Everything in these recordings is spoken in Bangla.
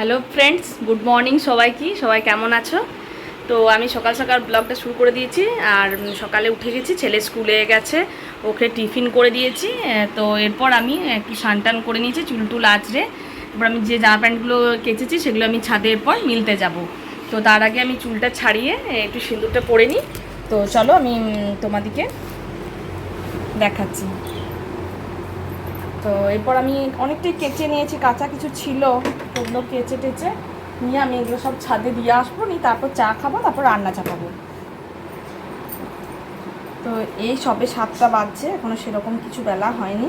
হ্যালো ফ্রেন্ডস গুড মর্নিং সবাইকে। সবাই কেমন আছো? তো আমি সকাল সকাল ব্লগটা শুরু করে দিয়েছি আর সকালে উঠে গেছি ছেলে স্কুলে গেছে ওকে টিফিন করে দিয়েছি। তো এরপর আমি একটু সানটান করে নিয়েছি চুল টুল আঁচড়ে। এবার আমি যে জামা প্যান্টগুলো কেচেছি সেগুলো আমি ছাদের পর মিলতে যাব। তো তার আগে আমি চুলটা ছাড়িয়ে একটু সিঁদুরটা পরে নিই। তো চলো আমি উম, তোমাদিকে দেখাচ্ছি। তো এরপর আমি অনেকটাই কেচে নিয়েছি, কাঁচা কিছু ছিল, ওগুলো কেচে টেচে নিয়ে আমি এগুলো সব ছাদে দিয়ে আসব, নিয়ে তারপর চা খাব, তারপর রান্না চাপাবো। তো এই সবে সাতটা বাজছে, এখনও সেরকম কিছু বেলা হয়নি।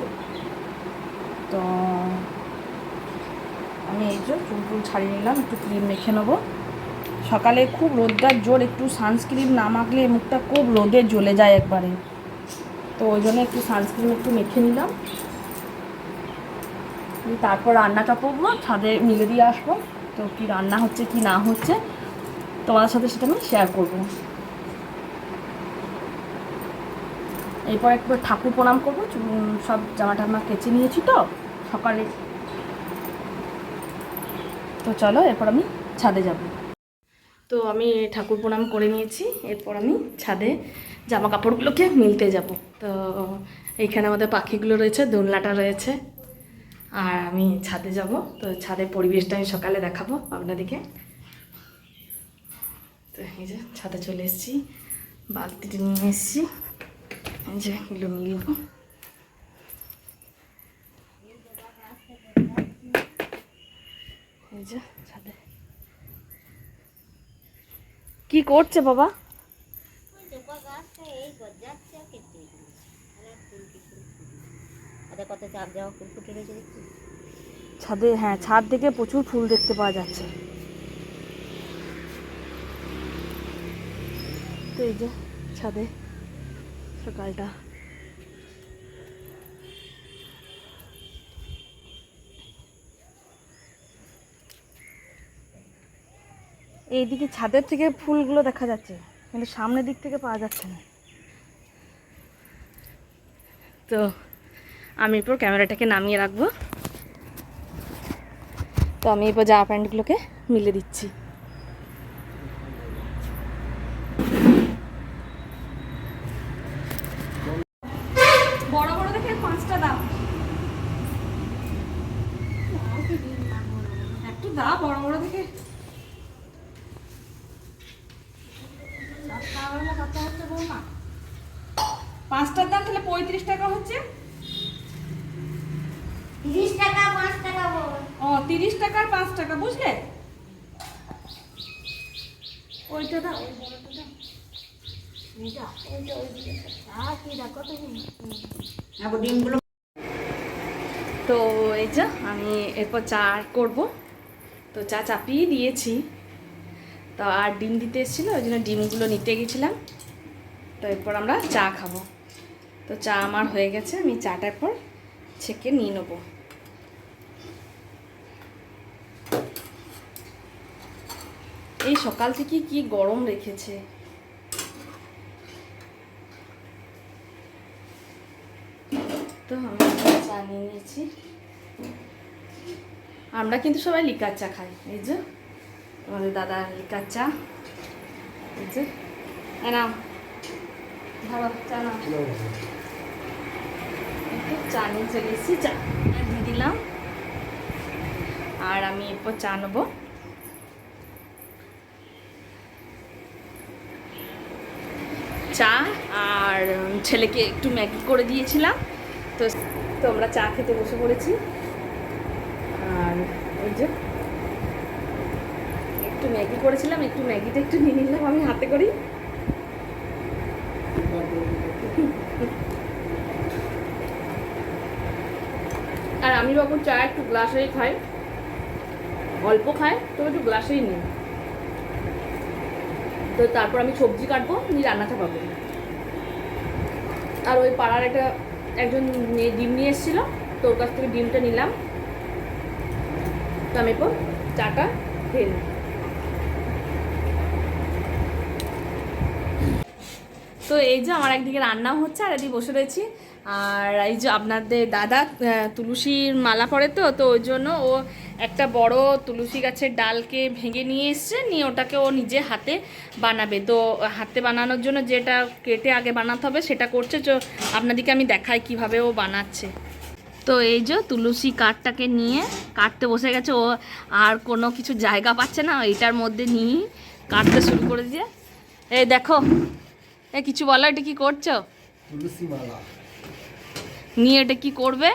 তো আমি এই যে চুল টুল ছাড়িয়ে নিলাম, একটু ক্রিম মেখে নেব। সকালে খুব রোদটার জোর, একটু সানস্ক্রিন না মাখলে মুখটা খুব রোদে জ্বলে যায় একবারে। তো ওই জন্য একটু সানস্ক্রিন একটু মেখে নিলাম। তারপর রান্নাটা করব, ছাদে মিলে দিয়ে আসব। তো কি রান্না হচ্ছে, কি না হচ্ছে, তোমাদের সাথে সেটা আমি শেয়ার করব। এরপর একবার ঠাকুর প্রণাম করব সব জামা টামা কেচে নিয়েছি তো, সকালে। তো চলো, এরপর আমি ছাদে যাব। তো আমি ঠাকুর প্রণাম করে নিয়েছি, এরপর আমি ছাদে জামা কাপড়গুলোকে মিলতে যাব। তো এইখানে আমাদের পাখিগুলো রয়েছে, দোলনাটা রয়েছে। আর আমি ছাদে যাব। তো ছাদের পরিবেশটা আমি সকালে দেখাবো আপনাদেরকে। তো এই যে ছাদে চলে এসেছি, বালতিটি নিয়ে এসেছি। এই যে এগুলো মিলব এই যে ছাদে। কি করছে বাবা? কত চাপ দেওয়া ফুল ফুটে রয়েছে দেখছি? ছাদে হ্যাঁ ছাদ থেকে প্রচুর ফুল দেখতে পাওয়া যাচ্ছে। তো এই যে ছাদে সকালটা। এইদিকে ছাদের থেকে ফুলগুলো দেখা যাচ্ছে, কিন্তু সামনের দিক থেকে পাওয়া যাচ্ছে না। তো আমি এরপর ক্যামেরাটাকে নামিয়ে রাখব। তো আমি এরপর জামা প্যান্টগুলোকে মিলে দিচ্ছি। একটু বড় বড় দেখে পাঁচটার দাম তাহলে পঁয়ত্রিশ টাকা হচ্ছে তিরিশ টাকা পাঁচ টাকা বল ও তিরিশ টাকার পাঁচ টাকা বুঝলে ওইটা দাও ওই বড়টা দাও। এইটা ওইটা ওইদিকে আর কি দেখো তুমি ডিমগুলো তো এই যে আমি এরপর চা করব। তো চা চাপিয়ে দিয়েছি। তো আর ডিম দিতে এসেছিল ওই জন্য ডিমগুলো নিতে গেছিলাম। তো এরপর আমরা চা খাব। তো চা আমার হয়ে গেছে আমি চাটা এরপর ছেঁকে নিয়ে নেব। এই সকাল থেকে কি গরম রেখেছে? তো আমি চা নিয়ে নিয়েছি। আমরা কিন্তু সবাই লিকার চা খাই, এই যে। আমাদের দাদা লিকার চা, এই যে। চা চা নিয়ে চলে এসেছি, চা দিয়ে দিলাম। আর আমি এরপর চা নেব। চা আর ছেলেকে একটু ম্যাগি করে দিয়েছিলাম। তো তো আমরা চা খেতে বসে পড়েছি। আর ওই যে, একটু ম্যাগি করেছিলাম, একটু ম্যাগিটা একটু নিয়ে নিলাম আমি হাতে করি আর আমি বাবু চা একটু গ্লাসেই খাই অল্প খাই তো একটু গ্লাসেই নিই তো তারপর আমি সবজি কাটবো নিয়ে রান্না চাপাবো আর ওই পাড়ার একটা, একজন ডিম নিয়ে এসেছিল, তো ওর কাছ থেকে ডিমটা নিলাম। তো আমি এরপর চাটা নিই। তো এই যে আমার একদিকে রান্নাও হচ্ছে, আর এদিকে বসে রয়েছি। আর এই যে আপনাদের দাদা তুলসীর মালা পরে তো তো ওই জন্য ও একটা বড় তুলসী গাছের ডালকে ভেঙে নিয়ে এসছে নিয়ে ওটাকে ও নিজে হাতে বানাবে। তো হাতে বানানোর জন্য যেটা কেটে আগে বানাতে হবে সেটা করছে। তো আপনাদেরকে আমি দেখাই কীভাবে ও বানাচ্ছে। তো এই যে তুলসী কাঠটাকে নিয়ে কাটতে বসে গেছে। ও আর কোনো কিছু জায়গা পাচ্ছে না এটার মধ্যে নিয়ে কাটতে শুরু করে দিয়ে। এই দেখো এ কিছু বলো এটা কি করছ? নিয়ে এটা কি করবে।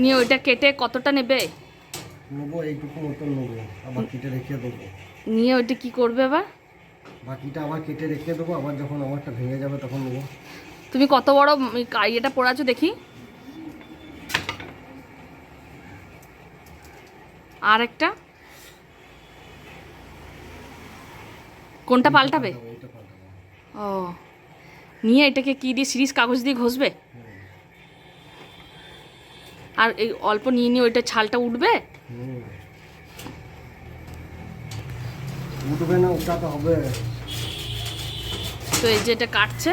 নিয়ে ওইটা কেটে কতটা নেবে? নেব এইটুকু মতন নেব। আবার কেটে রেখে দেবো। নিয়ে ওইটা কি করবে আবার? বাকিটা আবার কেটে রেখে দেবো আবার যখন আমারটা ভেঙে যাবে তখন নেব। তুমি কত বড় ইয়েটা পড়াছো দেখি। আর একটা? কোনটা পাল্টাবে। ও নিয়ে এটাকে কি দিয়ে সিরিজ কাগজ দিয়ে ঘষবে? আর এই অল্প নিয়ে নিয়ে ওইটা ছালটা উঠবে? উঠবে না উঠাতে হবে। তো এই যে এটা কাটছে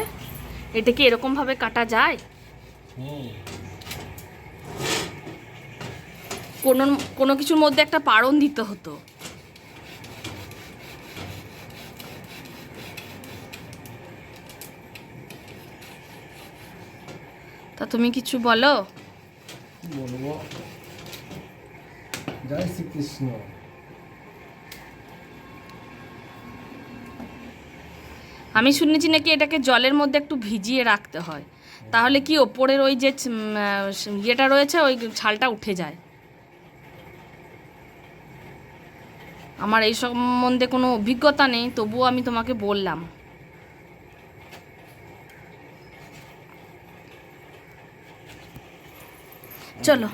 এটা কি এরকমভাবে কাটা যায়? কোনো কোনো কিছুর মধ্যে একটা পারণ দিতে হতো। তা তুমি কিছু বলো? বলব, জয় শ্রীকৃষ্ণ। আমি শুনেছি নাকি এটাকে জলের মধ্যে একটু ভিজিয়ে রাখতে হয়। তাহলে কি ওপরের ওই যে ইয়েটা রয়েছে, ওই ছালটা উঠে যায়? আমার এই সম্বন্ধে কোনো অভিজ্ঞতা নেই, তবুও আমি তোমাকে বললাম। চলো।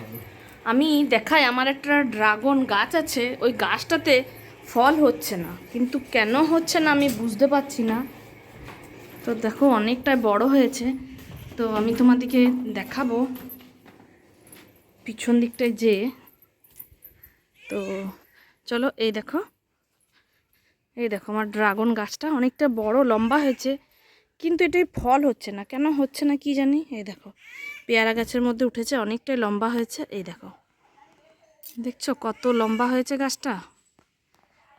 আমি দেখাই, আমার একটা ড্রাগন গাছ আছে, ওই গাছটাতে ফল হচ্ছে না। কিন্তু কেন হচ্ছে না আমি বুঝতে পারছি না। তো দেখো অনেকটাই বড় হয়েছে। তো আমি তোমাদেরকে দেখাবো। পিছন দিকটায় যে। তো চলো, এই দেখো। এই দেখো, আমার ড্রাগন গাছটা অনেকটা বড়, লম্বা হয়েছে। কিন্তু এটাই ফল হচ্ছে না। কেন হচ্ছে না কি জানি? এই দেখো। পেয়ারা গাছের মধ্যে উঠেছে, অনেকটাই লম্বা হয়েছে। এই দেখো। দেখছ কত লম্বা হয়েছে গাছটা?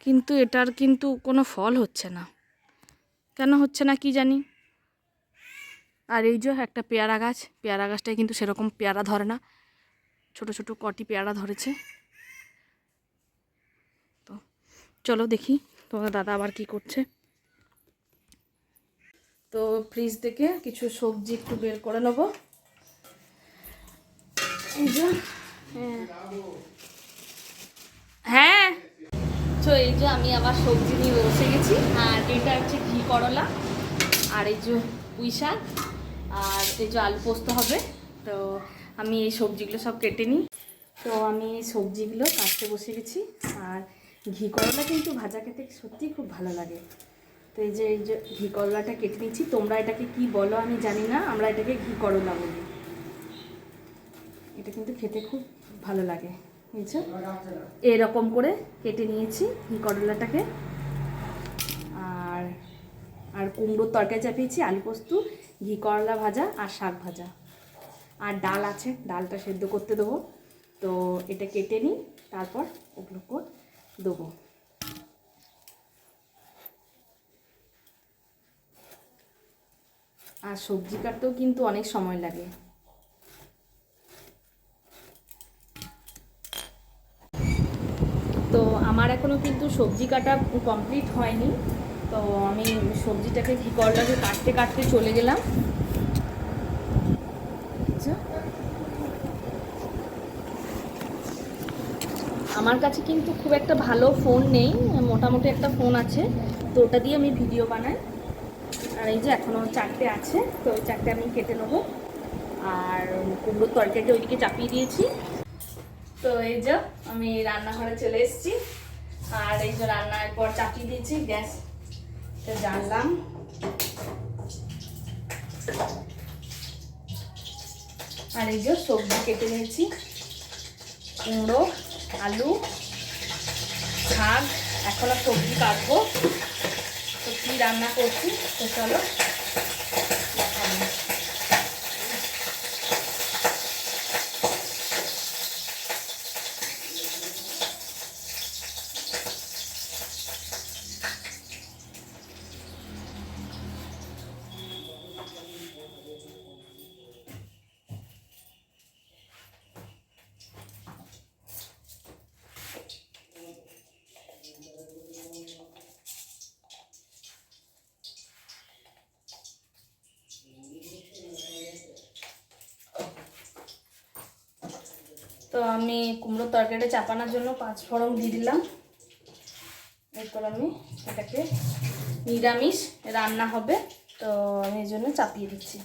কিন্তু এটার কিন্তু কোনো ফল হচ্ছে না। কেন হচ্ছে না কি জানি? আর এই যে একটা পেয়ারা গাছ, পেয়ারা গাছটায় কিন্তু সেরকম পেয়ারা ধরে না। ছোট ছোট কটি পেয়ারা ধরেছে। তো চলো দেখি তোমার দাদা আবার কি করছে। তো ফ্রিজ থেকে কিছু সবজি একটু বের করে নেব। হ্যাঁ। তো এই যে আমি আবার সবজি নিয়ে বসে গেছি, আর এটা হচ্ছে ঘি করলা, আর এই যে পুঁই শাক, আর এই যে আলু পোস্ত হবে। তো আমি এই সবজিগুলো সব কেটে নিই। তো আমি এই সবজিগুলো কাটতে বসে গেছি, আর ঘি করলা কিন্তু ভাজা খেতে সত্যিই খুব ভালো লাগে। তো এই যে এই যে ঘি করলাটা কেটে নিচ্ছি, তোমরা এটাকে কি বলো আমি জানি না, আমরা এটাকে ঘি করলা বলি। এটা কিন্তু খেতে খুব ভালো লাগে। বুঝছ? এরকম করে কেটে নিয়েছি করলাটাকে। আর আর কুমড়োর তরকারি চাপিয়েছি, আলু পোস্ত, ঘি, করলা ভাজা আর শাক ভাজা। আর ডাল আছে, ডালটা সেদ্ধ করতে দেবো। তো এটা কেটে নিই, তারপর ওগুলোকে দেবো। আর সবজি কাটতেও কিন্তু অনেক সময় লাগে তো আমার এখনও কিন্তু সবজি কাটা কমপ্লিট হয়নি। তো আমি সবজিটাকে ঘি করলাকে কাটতে কাটতে চলে গেলাম। আচ্ছা। আমার কাছে কিন্তু খুব একটা ভালো ফোন নেই, মোটামুটি একটা ফোন আছে। তো ওটা দিয়ে আমি ভিডিও বানাই। আর এই যে এখনও চারটে আছে, তো ওই চারটে আমি কেটে নেব। আর কুমড়োর তরকারিটা ওইদিকে চাপিয়ে দিয়েছি। তো এই যে আমি রান্নাঘরে চলে এসেছি। আর এই যে রান্নার পর চাপিয়ে দিয়েছি, গ্যাস জানলাম আর এই যে সবজি কেটে নিয়েছি, কুমড়ো, আলু, শাক। এখনও সবজি কাটবো। তো কী রান্না করছি? তো চলো। তো আমি কুমড়োর তরকারিটা চাপানোর জন্য পাঁচ ফোড়ন দিয়ে দিলাম। এরপর আমি এটাকে নিরামিষ রান্না হবে, তো আমি এই জন্য চাপিয়ে দিচ্ছি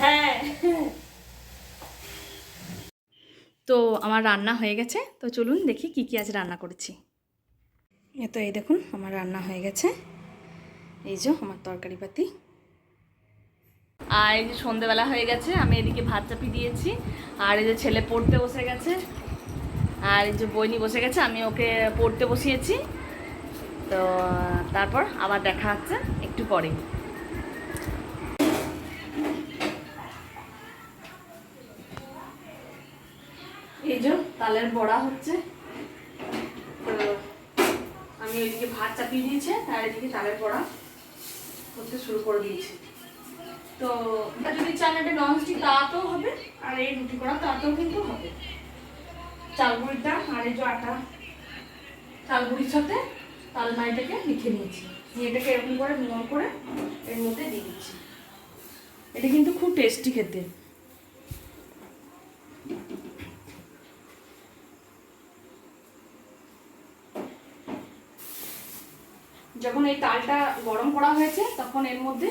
হ্যাঁ তো আমার রান্না হয়ে গেছে, তো চলুন দেখি কি কি আজ রান্না করেছি। এ তো এই দেখুন, আমার রান্না হয়ে গেছে। এই যে আমার তরকারি পাতি। আর এই যে সন্ধেবেলা হয়ে গেছে, আমি এদিকে ভাত চাপি দিয়েছি। আর এই যে ছেলে পড়তে বসে গেছে, আর এই যে বইনি বসে গেছে, আমি ওকে পড়তে বসিয়েছি। তো তারপর আবার দেখা হচ্ছে একটু পরে এই যে তালের বড়া হচ্ছে। আমি ওইদিকে ভাত চাপিয়ে দিয়েছে, আর এদিকে তালের বড়া করতে শুরু করে দিয়েছি। তো এটা যদি চান এটা ননস্টিক তাতেও হবে, আর এই রুটি করা তাতেও কিন্তু হবে। চালগুড়িটা আর এই যে আটা চালগুড়ির সাথে তালমাইটাকে লিখে নিয়েছি। নিয়ে এটাকে এরকম করে মোল করে এর মধ্যে দিয়ে দিচ্ছি। এটা কিন্তু খুব টেস্টি খেতে। যখন এই তালটা গরম করা হয়েছে, তখন এর মধ্যে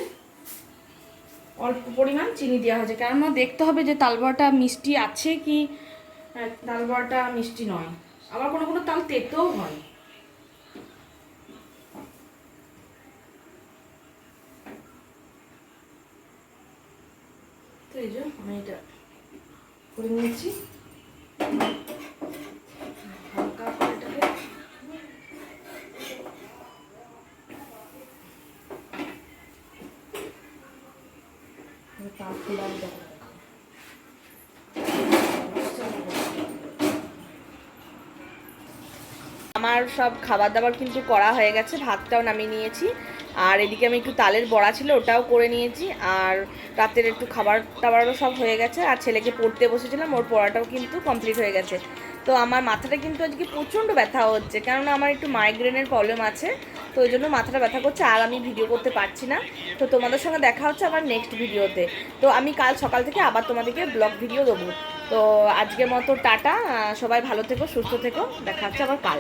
অল্প পরিমাণ চিনি দেওয়া হয়েছে। কেননা দেখতে হবে যে তালবড়াটা মিষ্টি আছে কি তালবড়াটা মিষ্টি নয়। আবার কোনো কোনো তাল তেতেও হয়। এই যে আমি এটা করে নিয়েছি হালকা করে এটাকে পা খোলার দেখো আমার সব খাবার দাবার কিন্তু করা হয়ে গেছে, ভাতটাও নামিয়ে নিয়েছি। আর এদিকে আমি একটু তালের বড়া ছিল, ওটাও করে নিয়েছি। আর রাতের একটু খাবার টাবারও সব হয়ে গেছে। আর ছেলেকে পড়তে বসেছিলাম, ওর পড়াটাও কিন্তু কমপ্লিট হয়ে গেছে। তো আমার মাথাটা কিন্তু আজকে প্রচণ্ড ব্যথা হচ্ছে, কেননা আমার একটু মাইগ্রেনের প্রবলেম আছে। তো ওই জন্য মাথাটা ব্যথা করছে, আর আমি ভিডিও করতে পারছি না। তো তোমাদের সঙ্গে দেখা হচ্ছে আবার নেক্সট ভিডিওতে তো আমি কাল সকাল থেকে আবার তোমাদেরকে ব্লগ ভিডিও দেবো। তো আজকের মতো টাটা সবাই ভালো থেকো, সুস্থ থেকো, দেখা হচ্ছে আবার কাল।